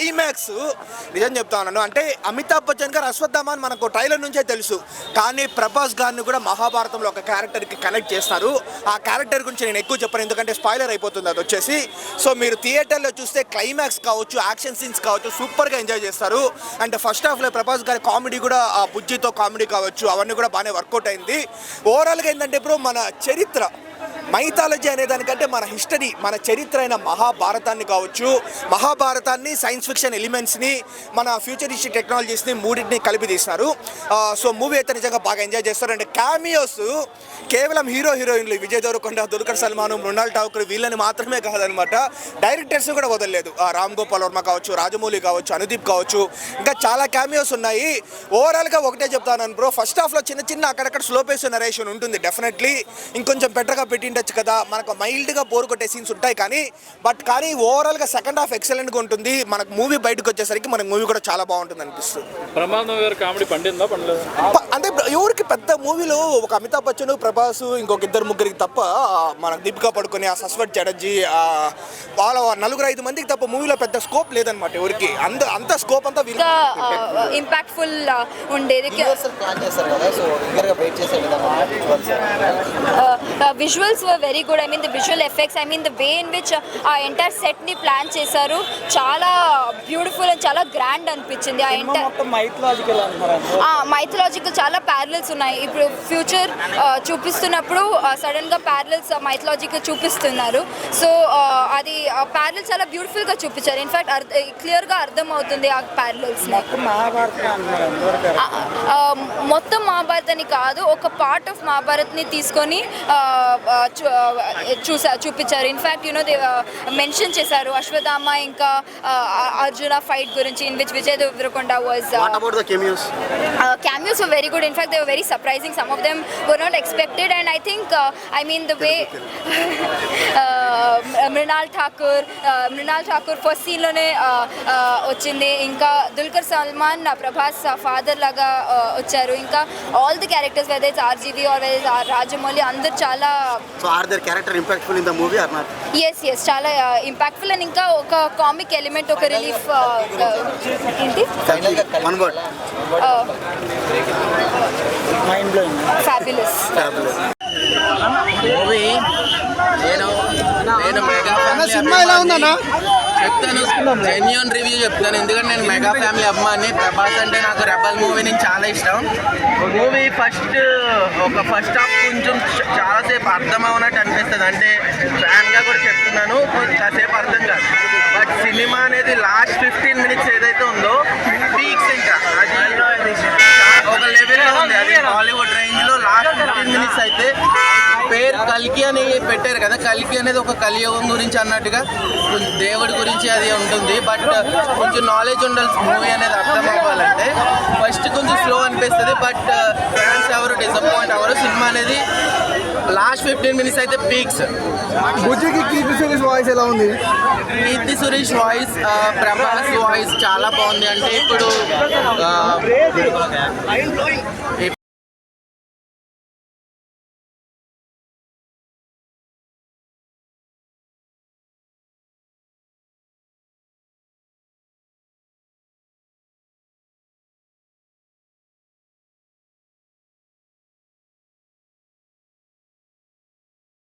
Climax నిజం చెప్తా ఉన్నాను. అంటే అమితాబ్ బచ్చన్ గారు అశ్వత్థామ అని మనకు ట్రైలర్ నుంచే తెలుసు. కానీ ప్రభాస్ గారిని కూడా మహాభారతంలో ఒక క్యారెక్టర్కి కనెక్ట్ చేస్తారు. ఆ క్యారెక్టర్ గురించి నేను ఎక్కువ చెప్పను. ఎందుకంటే స్పాయిలర్ అయిపోతుంది అది వచ్చేసి. సో మీరు థియేటర్లో చూస్తే క్లైమాక్స్ కావచ్చు యాక్షన్ సీన్స్ కావచ్చు సూపర్గా ఎంజాయ్ చేస్తారు. అండ్ ఫస్ట్ హాఫ్లో ప్రభాస్ గారి కామెడీ కూడా ఆ బుజ్జితో కామెడీ కావచ్చు అవన్నీ కూడా బాగానే వర్కౌట్ అయింది. ఓవరాల్గా ఏంటంటే ఇప్పుడు మన చరిత్ర మైథాలజీ అనే దానికంటే మన హిస్టరీ మన చరిత్ర అయిన మహాభారతాన్ని కావచ్చు మహాభారతాన్ని సైన్స్ ఫిక్షన్ ఎలిమెంట్స్ని మన ఫ్యూచరిస్టిక్ టెక్నాలజీస్ని మూడింటిని కలిపి తీసినారు. సో మూవీ అయితే నిజంగా బాగా ఎంజాయ్ చేస్తారు. అండ్ క్యామియోస్ కేవలం హీరో హీరోయిన్లు విజయ్ దేవరకొండ దుల్కర్ సల్మాన్ మృణాల్ ఠాకూర్ వీళ్ళని మాత్రమే కాదనమాట డైరెక్టర్స్ కూడా వదలలేదు. ఆ, రామ్ గోపాల్ వర్మ కావచ్చు రాజమౌళి కావచ్చు అనుదీప్ కావచ్చు. ఇంకా చాలా క్యామియోస్ ఉన్నాయి. ఓవరాల్గా ఒకటే చెప్తాను బ్రో. ఫస్ట్ హాఫ్లో చిన్న చిన్న అక్కడక్కడ స్లో పేస్ నరేషన్ ఉంటుంది డెఫినెట్లీ ఇంకొంచెం బెటర్గా పెట్టిండొచ్చు కదా. మనకు మైల్డ్గా బోర్ కొట్టే సీన్స్ ఉంటాయి కానీ బట్ కానీ ఓవరాల్గా సెకండ్ హాఫ్ ఎక్సలెంట్గా ఉంటుంది. మనకు మూవీ బయటకు వచ్చేసరికి మనకు మూవీ కూడా చాలా బాగుంటుంది అనిపిస్తుంది. ప్రమాదం గారు కామెడీ పండిందా పండలేదు? ప- అంటే ఎవరికి పెద్ద మూవీలో ఒక అమితాబ్ బచ్చన్ ప్రభాస్ ఇంకొక ఇద్దరు ముగ్గురికి తప్ప మన దీపికా పడుకొని ఆ సస్వత్ చటర్జీ ఆ, వాళ్ళ నలుగురు ఐదు మందికి తప్ప మూవీలో పెద్ద స్కోప్ లేదనమాట ఎవరికి. అంత అంత స్కోప్ అంతా ఇంపాక్ట్ఫుల్ ఉండేది. Universal visuals were very good I mean the visual effects I mean the way in which ఆ ఎంటైర్ సెట్ని ప్లాన్ చేశారు. చాలా బ్యూటిఫుల్ అండ్ చాలా గ్రాండ్ అనిపించింది ఆ ఎంటైర్ మైథలాజికల్ చాలా ప్యారలల్స్ ఉన్నాయి. ఇప్పుడు ఫ్యూచర్ చూపిస్తున్నప్పుడు సడన్గా ప్యారలల్స్ మైథలాజికల్ చూపిస్తున్నారు. సో అది ప్యారల్ చాలా బ్యూటిఫుల్గా చూపించారు. ఇన్ఫాక్ట్ క్లియర్గా అర్థం అవుతుంది ఆ ప్యారలల్స్ మహాభారతం మొత్తం మహాభారతాన్ని కాదు ఒక పార్ట్ ఆఫ్ మహాభారత్ని తీసుకొని చూసా చూపించారు ఇన్ఫ్యాక్ట్ యూనో దే మెన్షన్ చేశారు అశ్వత్థామ ఇంకా అర్జున ఫైట్ గురించి in which Vijay Deverakonda was what about the cameos cameos were very good. In fact, they were very surprising. Some of them were not expected, and I think, uh, I mean, the way uh, Mrinal Thakur, uh, Mrinal Thakur first scene లోనే uh, uh, వచ్చింది ఇంకా Dulquer Salman Prabhas father లాగా వచ్చారు ఇంకా all the characters whether it's RGV or whether Rajamouli అందరు చాలా so are their characters impactful in the movie or not yes yes చాలా impactful and ఇంకా ఒక కామిక్ ఎలిమెంట్ ఒక రిలీఫ్ ఏంటి? ఫ్యాబులస్ మూవీ నేను సినిమా ఎలా ఉందన్నా? చెప్తాను. జెన్యున్ రివ్యూ చెప్తాను ఎందుకంటే నేను మెగా ఫ్యామిలీ అమ్మాని ప్రభాస్ అంటే నాకు రెబల్ మూవీ నుంచి చాలా ఇష్టం. మూవీ ఫస్ట్ ఒక ఫస్ట్ హాఫ్ కొంచెం చాలాసేపు అర్థం అవునట్టు అనిపిస్తుంది. అంటే ఫ్యాన్గా కూడా చెప్తున్నాను. కాసేపు అర్థం కాదు. బట్ సినిమా అనేది లాస్ట్ ఫిఫ్టీన్ మినిట్స్ ఏదైతే ఉందో పీక్స్ ఇంకా. అది ఒక లెవెల్లో ఉంది. అది హాలీవుడ్ రేంజ్లో లాస్ట్ ఫిఫ్టీన్ మినిట్స్ అయితే పేరు కల్కి అని పెట్టారు కదా కల్కి అనేది ఒక కలియుగం గురించి అన్నట్టుగా దేవుడి గురించి అది ఉంటుంది. బట్ కొంచెం నాలెడ్జ్ ఉండాలి మూవీ అనేది అర్థం అవ్వాలంటే ఫస్ట్ కొంచెం స్లో అనిపిస్తుంది. బట్ ఫ్యాన్స్ ఎవరు డిసప్పాయింట్ అవ్వరు. సినిమా అనేది లాస్ట్ ఫిఫ్టీన్ మినిట్స్ అయితే పీక్స్ బుజ్జికి కీర్తి సురేష్ వాయిస్ ఎలా ఉంది? కీర్తి సురేష్ వాయిస్ ప్రభాస్ వాయిస్ చాలా బాగుంది. అంటే ఇప్పుడు